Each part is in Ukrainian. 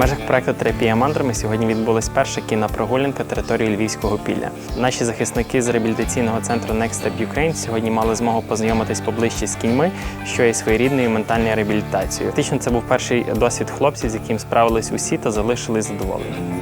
межах проекту Терапія мандрами сьогодні відбулась перша кінопрогулянка території Львівського пілля. Наші захисники з реабілітаційного центру Next Step Ukraine сьогодні мали змогу познайомитись поближче з кіньми, що є своєрідною ментальною реабілітацією. Фактично, це був перший досвід хлопців, з яким справились усі та залишились задоволені.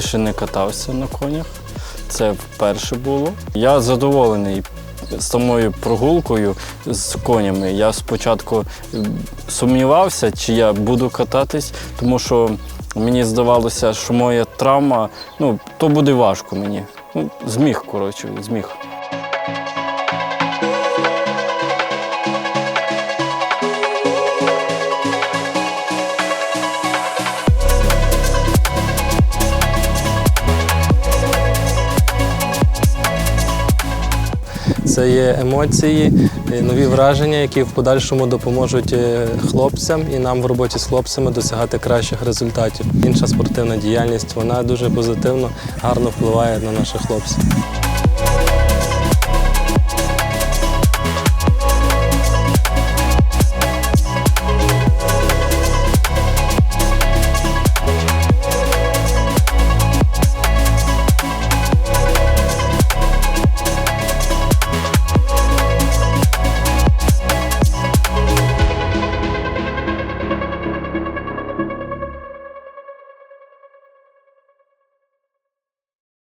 Я не катався на конях. Це вперше було. Я задоволений самою прогулкою з конями. Я спочатку сумнівався, чи я буду кататись, тому що мені здавалося, що моя травма, ну, то буде важко мені. Ну, зміг, коротше, зміг. Це є емоції, е, нові враження, які в подальшому допоможуть е, хлопцям і нам в роботі з хлопцями досягати кращих результатів. Інша спортивна діяльність вона дуже позитивно, гарно впливає на наших хлопців.